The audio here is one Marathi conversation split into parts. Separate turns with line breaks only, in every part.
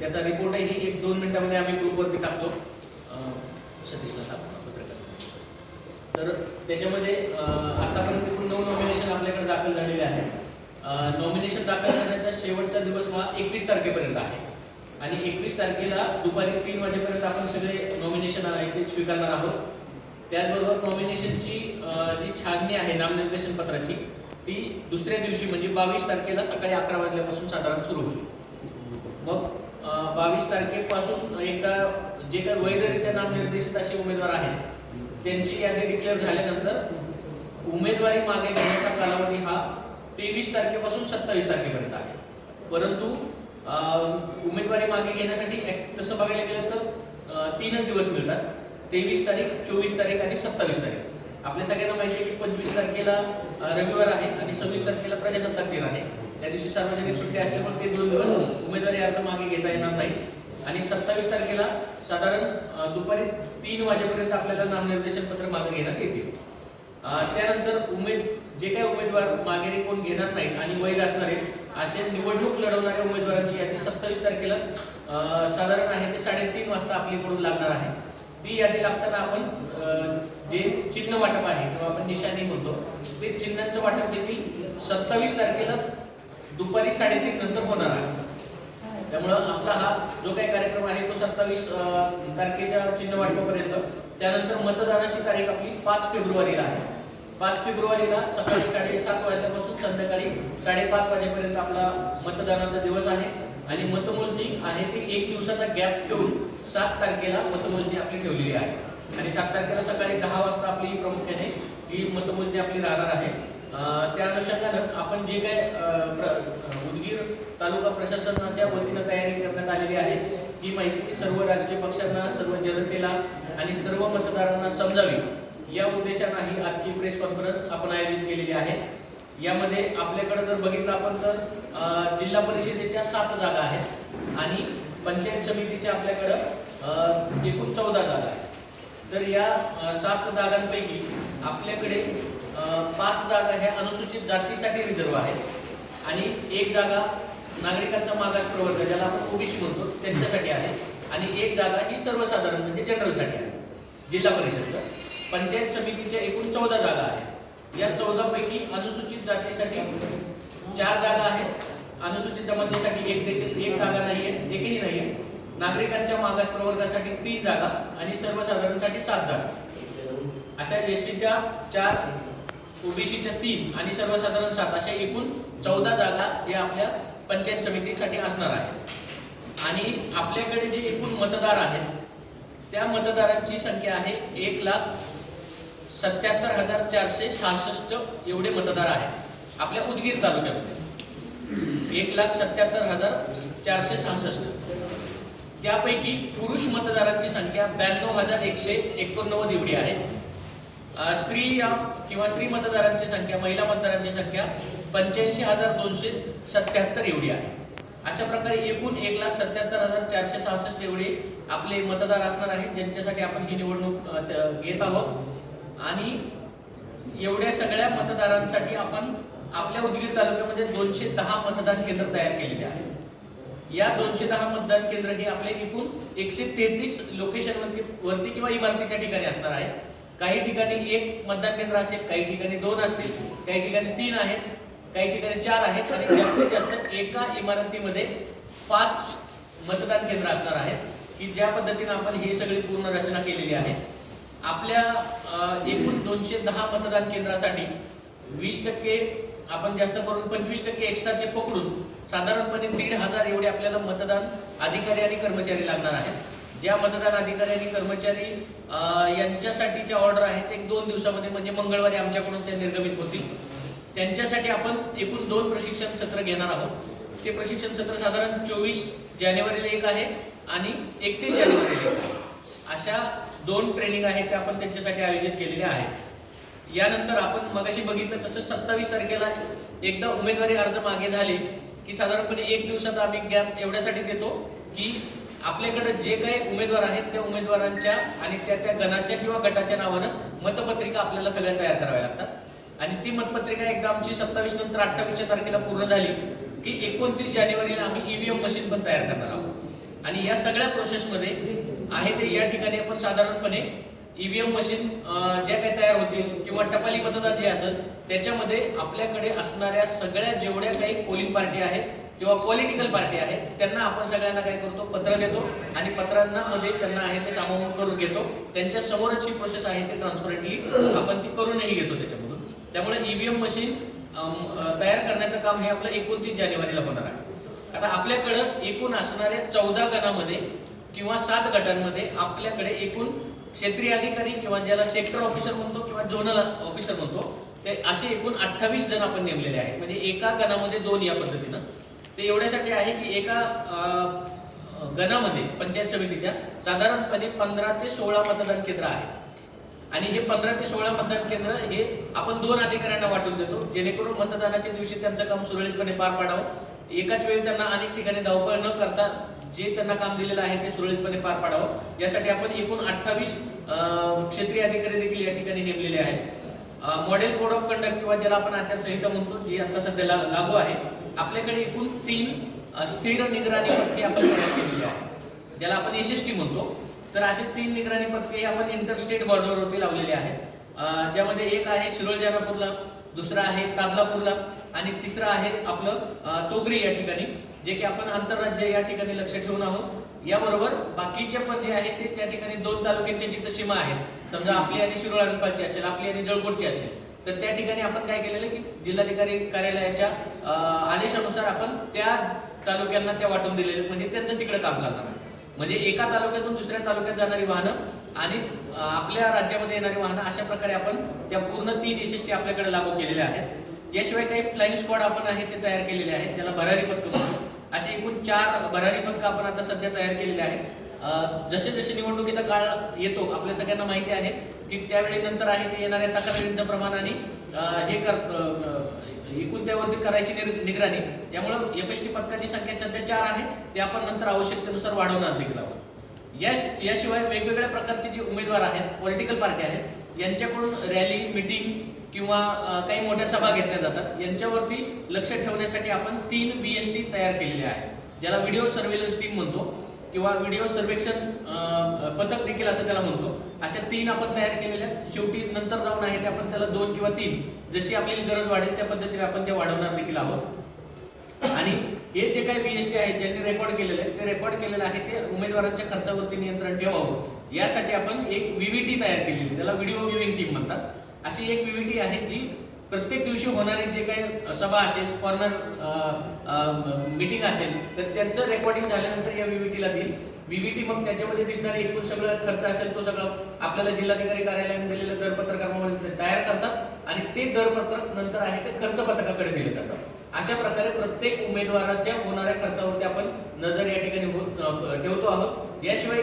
त्याचा रिपोर्टही एक दोन मिनिटामध्ये आम्ही ग्रुपवरती टाकतो. सतीशला सांगा पत्रकार तर त्याच्यामध्ये आतापर्यंत एकूण नऊ नॉमिनेशन आपल्याकडे दाखल झालेले आहे नॉमिनेशन दाखल करण्याचा शेवटचा दिवस हा एकवीस तारखेपर्यंत आहे. आणि एकवीस तारखेला दुपारी तीन वाजेपर्यंत आपण सगळे नॉमिनेशन आहे ते स्वीकारणार आहोत. त्याचबरोबर नॉमिनेशनची जी छाननी आहे नामनिर्देशन पत्राची ती दुसऱ्या दिवशी म्हणजे बावीस तारखेला सकाळी अकरा वाजल्यापासून साधारण सुरू होईल. मग बावीस तारखेपासून एकदा जे काही वैधरित्या नामनिर्देशित असे उमेदवार आहेत त्यांची यादी डिक्लेअर झाल्यानंतर उमेदवारी मागे घेण्याचा कालावधी हा तेवीस तारखेपासून सत्तावीस तारखेपर्यंत आहे. परंतु उमेदवारी मागे घेण्यासाठी तसं बघायला गेलं तर तीनच दिवस मिळतात. तेवीस तारीख चोवीस तारीख आणि सत्तावीस तारीख. आपल्या सगळ्यांना माहिती आहे की पंचवीस तारखेला रविवार आहे आणि सव्वीस तारखेला प्रजासत्ताक दिन आहे. त्या दिवशी सार्वजनिक सुट्टी असल्यामुळे ते दोन दिवस उमेदवारी अर्ज मागे घेता येणार सत्तावीस तारखेला साधारण दुपारी तीन वाजेपर्यंत आपल्याला नामनिर्देशन पत्र मागे घेण्यात येतील. त्यानंतर उमेद जे काही उमेदवार मागेरी कोण घेणार नाहीत आणि वैध असणारे असे निवडणूक लढवणाऱ्या उमेदवारांची यादी सत्तावीस तारखेला साधारण आहे ते साडेतीन वाजता आपल्याकडून लागणार आहे. ती यादी लागताना आपण जे चिन्ह वाटप आहे किंवा आपण निशाणी म्हणतो ते चिन्हांचं वाटप देखील सत्तावीस तारखेला दुपारी साडेतीन नंतर होणार आहे. त्यामुळं आपला हा जो काही कार्यक्रम आहे तो सत्तावीस तारखेच्या चिन्ह वाटपापर्यंत त्यानंतर मतदानाची तारीख आपली पाच फेब्रुवारीला आहे. पाच फेब्रुवारीला सकाळी साडेसात वाजल्यापासून संध्याकाळी साडेपाच वाजेपर्यंत आपला मतदानाचा दिवस आहे. आणि मतमोजणी आहे ती एक दिवसाचा गॅप ठेवून सात तारखेला मतमोजणी आपली ठेवलेली आहे. आणि सात तारखेला सकाळी दहा वाजता आपली प्रामुख्याने ही मतमोजणी आपली राहणार आहे. त्या अनुषंगानं आपण जे काय तालुका प्रशासनाच्या वतीनं तयारी करण्यात आलेली आहे. ही माहिती सर्व राजकीय पक्षांना सर्व जनतेला आणि सर्व मतदारांना समजावी. या उद्देशानं ही आजची प्रेस कॉन्फरन्स आपण आयोजित केलेली आहे. यामध्ये आपल्याकडे जर बघितलं आपण तर जिल्हा परिषदेच्या सात जागा आहेत आणि पंचायत समितीच्या आपल्याकडं एकूण चौदा जागा आहेत. तर या सात जागांपैकी आपल्याकडे पाच जागा ह्या अनुसूचित जातीसाठी रिझर्व आहेत आणि एक जागा नागरिकांचा मागास प्रवर्ग ज्याला आपण ओबीसी म्हणतो त्यांच्यासाठी आहे. आणि एक जागा ही सर्वसाधारण म्हणजे जनरलसाठी आहे. जिल्हा परिषदचं. पंचायत समितीच्या एकूण चौदा जागा आहेत. या चौदापैकी अनुसूचित जातीसाठी चार जागा आहेत. अनुसूचित जमातीसाठी एक देखील. एक जागा नाही आहे एकही नाही आहे. नागरिकांच्या मागास प्रवर्गासाठी तीन जागा आणि सर्वसाधारणसाठी सात जागा. अशा एससीच्या चार ओबीसीच्या तीन आणि सर्वसाधारण सात अशा एकूण चौदा जागा या आपल्या पंचायत समितीसाठी असणार आहे. आणि आपल्याकडे जे एकूण मतदार आहेत त्या मतदारांची संख्या आहे एक लाख सत्याहत्तर हजार चारशे सहासष्ट एवढे मतदार आहेत. आपल्या उदगीर तालुक्यामध्ये. एक लाख सत्याहत्तर हजार चारशे सहासष्ट. त्यापैकी पुरुष मतदारांची संख्या ब्याण्णव हजार एकशे एकोणनव्वद एवढी आहे. स्त्री या किंवा स्त्री मतदारांची संख्या महिला मतदारांची संख्या पंच्याऐंशी हजार दोनशे सत्याहत्तर एवढी आहे. अशा प्रकारे एकूण एक लाख सत्याहत्तर हजार चारशे सहासष्ट एवढे आपले मतदार असणार आहेत ज्यांच्यासाठी आपण ही निवडणूक घेत आहोत. आणि एवढ्या सगळ्या मतदारांसाठी आपण आपल्या उदगीर तालुक्यामध्ये दोनशे दहा मतदान केंद्र तयार केलेले आहे या दोनशे दहा मतदान केंद्र हे आपले एकूण एकशे तेहतीस लोकेशनवरती वरती किंवा इमारतीच्या ठिकाणी असणार आहे. काही ठिकाणी एक मतदान केंद्र असेल काही ठिकाणी दोन असतील काही ठिकाणी तीन आहेत काही ठिकाणी चार आहेत आणि जास्तीत जास्त एका इमारतीमध्ये पाच मतदान केंद्र असणार आहेत की ज्या पद्धतीने आपण ही सगळी पूर्ण रचना केलेली आहे. आपल्या एकूण दोनशे दहा मतदान केंद्रासाठी वीस टक्के आपण जास्त करून पंचवीस टक्के एक्स्ट्राचे पकडून साधारणपणे दीड हजार एवढे आपल्याला मतदान अधिकारी आणि कर्मचारी लागणार आहेत. ज्या मतदान अधिकारी आणि कर्मचारी यांच्यासाठी ज्या ऑर्डर आहेत एक दोन दिवसामध्ये म्हणजे मंगळवारी आमच्याकडून त्या निर्गमित होतील. त्यांच्यासाठी आपण एकूण दोन प्रशिक्षण सत्र घेणार आहोत. ते प्रशिक्षण सत्र साधारण चोवीस जानेवारीला एक आहे आणि एकतीस जानेवारीला एक आहे. अशा दोन ट्रेनिंग आहेत त्या आपण त्यांच्यासाठी आयोजित केलेल्या आहेत. यानंतर आपण मगाशी बघितलं तसं सत्तावीस तारखेला एकदा उमेदवारी अर्ज मागे झाले की साधारणपणे एक दिवसाचा आम्ही गॅप एवढ्यासाठी देतो की आपल्याकडे जे काही उमेदवार आहेत त्या उमेदवारांच्या आणि त्या त्या गणाच्या किंवा गटाच्या नावानं मतपत्रिका आपल्याला सगळ्या तयार कराव्या लागतात. आणि ती मतपत्रिका एकदा आमची सत्तावीस नंतर अठ्ठावीसच्या तारखेला पूर्ण झाली की एकोणतीस जानेवारीला आम्ही ईव्हीएम मशीन पण तयार करणार आहोत. आणि या सगळ्या प्रोसेसमध्ये आहे ते या ठिकाणी आपण साधारणपणे ईव्हीएम मशीन ज्या काही तयार होतील किंवा टपाली मतदान जे असेल त्याच्यामध्ये आपल्याकडे असणाऱ्या सगळ्या जेवढ्या काही पोलिंग पार्टी आहेत किंवा पॉलिटिकल पार्टी आहेत त्यांना आपण सगळ्यांना काय करतो? पत्र देतो आणि पत्रांना मध्ये त्यांना आहे ते सामावून करून घेतो. त्यांच्या समोरच ही प्रोसेस आहे ते ट्रान्सपरंटली आपण ती करूनही घेतो त्याच्यामधून. त्यामुळे ईव्हीएम मशीन तयार करण्याचं काम हे आपलं एकोणतीस जानेवारीला होणार आहे. आता आपल्याकडं एकूण असणाऱ्या चौदा गणामध्ये किंवा सात गटांमध्ये आपल्याकडे एकूण क्षेत्रीय अधिकारी किंवा ज्याला सेक्टर ऑफिसर म्हणतो किंवा झोनल ऑफिसर म्हणतो ते असे एकूण अठ्ठावीस जण आपण नेमलेले आहेत. म्हणजे एका गणामध्ये दोन या पद्धतीनं. ते एवढ्यासाठी आहे की एका गणामध्ये पंचायत समितीच्या साधारणपणे पंधरा ते सोळा मतदान केंद्र आहे आणि हे पंधरा ते सोळा मतदान केंद्र हे आपण दोन अधिकाऱ्यांना वाटून देतो जेणेकरून मतदानाच्या दिवशी त्यांचं काम सुरळीतपणे पार पाडावं. एकाच वेळी त्यांना अनेक ठिकाणी धावपळ न करता जे त्यांना काम दिलेलं आहे ते सुरळीतपणे पार पाडावं. यासाठी आपण एकूण अठ्ठावीस क्षेत्रीय अधिकारी देखील या ठिकाणी नेमलेले आहेत. मॉडेल कोड ऑफ कंडक्ट किंवा ज्याला आपण आचारसंहिता म्हणतो जी आता सध्या ला- लागू आहे आपल्याकडे एकूण तीन स्थिर निगराणी पथके आपण तयार केलेली आहे ज्याला आपण एसएसटी म्हणतो. तर असे तीन निगराणी पथके आपण इंटरस्टेट बॉर्डरवरती लावलेले आहेत. ज्यामध्ये एक आहे शिरोळ जानापूरला दुसरा आहे तादलापूरला आणि तिसरा आहे आपलं तोगरी या ठिकाणी जे की आपण आंतरराज्य या ठिकाणी लक्ष ठेवून आहोत. याबरोबर बाकीचे पण जे आहे ते त्या ठिकाणी दोन तालुक्यांच्या जिथं सीमा आहेत. समजा आपली आणि शिरोळ अनपालची असेल आपली आणि जळकोटची असेल. तर त्या ठिकाणी आपण काय केलेलं की जिल्हाधिकारी कार्यालयाच्या आदेशानुसार आपण त्या तालुक्यांना त्या वाटून दिलेले म्हणजे त्यांचं तिकडे काम चालणार आहे. म्हणजे एका तालुक्यातून दुसऱ्या तालुक्यात जाणारी वाहनं आणि आपल्या राज्यामध्ये येणारी वाहनं अशा प्रकारे आपण त्या पूर्ण तीन एस आपल्याकडे लागू केलेल्या आहेत. याशिवाय काही फ्लाईंग स्क्वॉड आपण आहे ते तयार केलेले आहेत. त्याला भरारी पथक म्हणतो असे एकूण चार भरारी पथकं आपण आता सध्या तयार केलेले आहेत. जसे जसे निवडणुकीचा काळ येतो आपल्या सगळ्यांना माहिती आहे की त्यावेळी नंतर आहे ते येणाऱ्या तक्रारींचं प्रमाण आणि हे कर एकूण त्यावरती करायची निगराणी. यामुळं एपएसटी पथकाची संख्या सध्या चार आहे ते आपण नंतर आवश्यकतेनुसार वाढवणार देखील आहोत. या याशिवाय वेगवेगळ्या प्रकारचे जे उमेदवार आहेत पॉलिटिकल पार्टी आहेत यांच्याकडून रॅली मिटिंग किंवा काही मोठ्या सभा घेतल्या जातात. यांच्यावरती लक्ष ठेवण्यासाठी आपण तीन बी एस टी तयार केलेले आहेत. ज्याला व्हिडिओ सर्व्हेलन्स टीम म्हणतो. किंवा व्हिडिओ सर्वेक्षण पथक देखील असं त्याला म्हणतो. अशा तीन आपण तयार केलेल्या आहेत. शेवटी नंतर जाऊन आहे ते आपण त्याला दोन किंवा तीन जशी आपली गरज वाढेल त्या पद्धतीने आपण ते वाढवणार देखील आहोत. आणि हे जे काही बीएसटी आहेत ज्यांनी रेकॉर्ड केलेलं आहे ते रेकॉर्ड केलेलं आहे ते उमेदवारांच्या खर्चावरती नियंत्रण ठेवावं. यासाठी आपण एक व्हीव्हीटी तयार केलेली त्याला व्हिडिओ व्ह्युइंग टीम म्हणतात. अशी एक व्हीव्हीटी आहे जी प्रत्येक दिवशी होणारे जे काही सभा असेल कॉर्नर मीटिंग असेल तर त्यांचं रेकॉर्डिंग झाल्यानंतर या व्हीव्हीटीला देईल. व्हीव्हीटी मग त्याच्यामध्ये दिसणारे एकूण सगळं खर्च असेल तो सगळं आपल्याला जिल्हाधिकारी कार्यालयाने दिलेलं दरपत्रकामध्ये तयार करतात आणि ते दरपत्रक नंतर आहे ते खर्च पथकाकडे दिले जातात. अशा प्रकारे प्रत्येक उमेदवाराच्या होणाऱ्या खर्चावरती आपण नजर या ठिकाणी हो-, ठेवतो आहोत. याशिवाय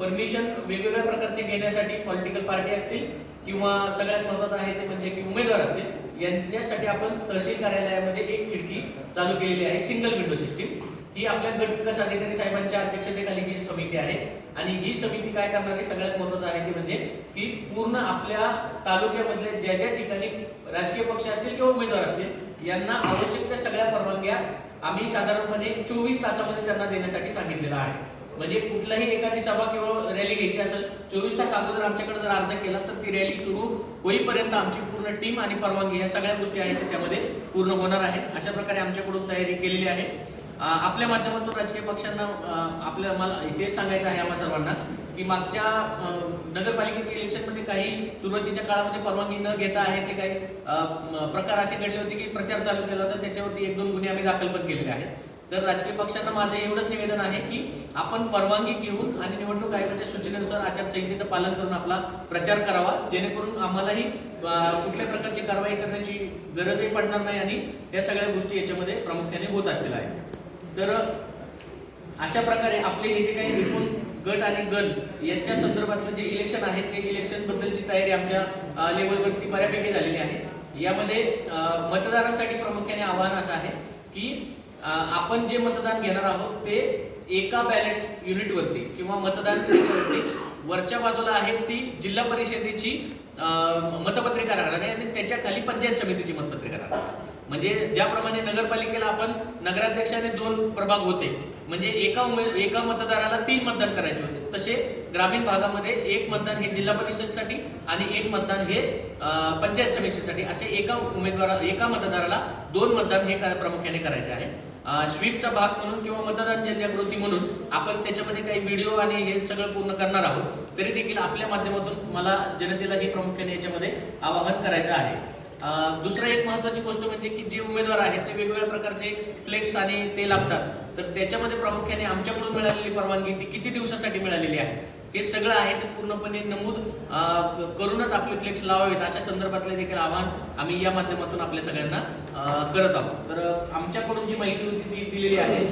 परमिशन वेगवेगळ्या प्रकारचे घेण्यासाठी पॉलिटिकल पार्टी असतील किंवा सगळ्यात महत्वाचं आहे ते म्हणजे की उमेदवार असतील. यांच्यासाठी आपण तहसील कार्यालयामध्ये एक खिडकी चालू केलेली आहे सिंगल विंडो सिस्टीम ही आपल्या गट विकास अधिकारी साहेबांच्या अध्यक्षतेखाली ही समिती आहे. आणि ही समिती काय करणार आहे? सगळ्यात महत्वाचं आहे ते म्हणजे की पूर्ण आपल्या तालुक्यामधल्या ज्या ज्या ठिकाणी राजकीय पक्ष असतील किंवा उमेदवार असतील यांना आवश्यक त्या सगळ्या परवानग्या आम्ही साधारणपणे चोवीस तासामध्ये त्यांना देण्यासाठी सांगितलेलं आहे. म्हणजे कुठलाही एखादी सभा किंवा रॅली घ्यायची असेल चोवीस तास अगोदर आमच्याकडे जर अर्ज केला तर ती रॅली सुरू होईपर्यंत आमची पूर्ण टीम आणि परवानगी या सगळ्या गोष्टी आहेत त्यामध्ये पूर्ण होणार आहेत. अशा प्रकारे आमच्याकडून तयारी केलेली आहे. आपल्या माध्यमातून राजकीय पक्षांना आपल्या मला हे सांगायचं आहे आम्हा सर्वांना की मागच्या नगरपालिकेच्या इलेक्शनमध्ये काही सुरुवातीच्या काळामध्ये परवानगी न घेता आहे ते काही प्रकार असे घडले होते की प्रचार चालू केला होता त्याच्यावरती एक दोन गुन्हे आम्ही दाखल पण केलेले आहेत. तर राजकीय पक्षांना माझं एवढंच निवेदन आहे की आपण परवानगी घेऊन आणि निवडणूक आयोगाच्या सूचनेनुसार आचारसंहितेचं पालन करून आपला प्रचार करावा जेणेकरून आम्हालाही कुठल्या प्रकारची कारवाई करण्याची गरजही पडणार नाही आणि या सगळ्या गोष्टी याच्यामध्ये प्रामुख्याने होत असलेल्या आहेत. तर अशा प्रकारे आपले हे जे काही एकूण गट आणि गण यांच्या संदर्भातलं जे इलेक्शन आहे ते इलेक्शन बद्दलची तयारी आमच्या लेवलवरती बऱ्यापैकी झालेली आहे. यामध्ये मतदारांसाठी प्रामुख्याने आव्हान असं आहे की आपण जे मतदान घेणार आहोत ते एका बॅलेट युनिटवरती किंवा मतदान युनिटवरती वरच्या बाजूला आहे ती जिल्हा परिषदेची मतपत्रिका राहणार आहे आणि त्याच्याखाली पंचायत समितीची मतपत्रिका राहणार म्हणजे ज्याप्रमाणे नगरपालिकेला आपण नगराध्यक्षाने दोन प्रभाग होते. म्हणजे एका उमेद एका मतदाराला तीन मतदान करायचे होते. तसे ग्रामीण भागामध्ये एक मतदान हे जिल्हा परिषदेसाठी आणि एक मतदान हे पंचायत समितीसाठी असे एका उमेदवारा एका मतदाराला दोन मतदान हे प्रामुख्याने करायचे आहे. स्वीपचा भाग म्हणून किंवा मतदान जनजागृती म्हणून आपण त्याच्यामध्ये काही व्हिडिओ आणि हे सगळं पूर्ण करणार आहोत. तरी देखील आपल्या माध्यमातून मला जनतेला हे प्रामुख्याने याच्यामध्ये आवाहन करायचं आहे. दुसरं एक महत्वाची गोष्ट म्हणजे की जे उमेदवार आहेत ते वेगवेगळ्या प्रकारचे फ्लेक्स आणि ते लागतात. तर त्याच्यामध्ये प्रामुख्याने आमच्याकडून मिळालेली परवानगी ती किती दिवसासाठी मिळालेली आहे? हे सगळं आहे ते पूर्णपणे नमूद करूनच आपले फ्लेक्स लावावेत अशा संदर्भातले देखील आव्हान आम्ही या माध्यमातून आपल्या सगळ्यांना करत आहोत. तर आमच्याकडून जी माहिती होती ती दिलेली आहे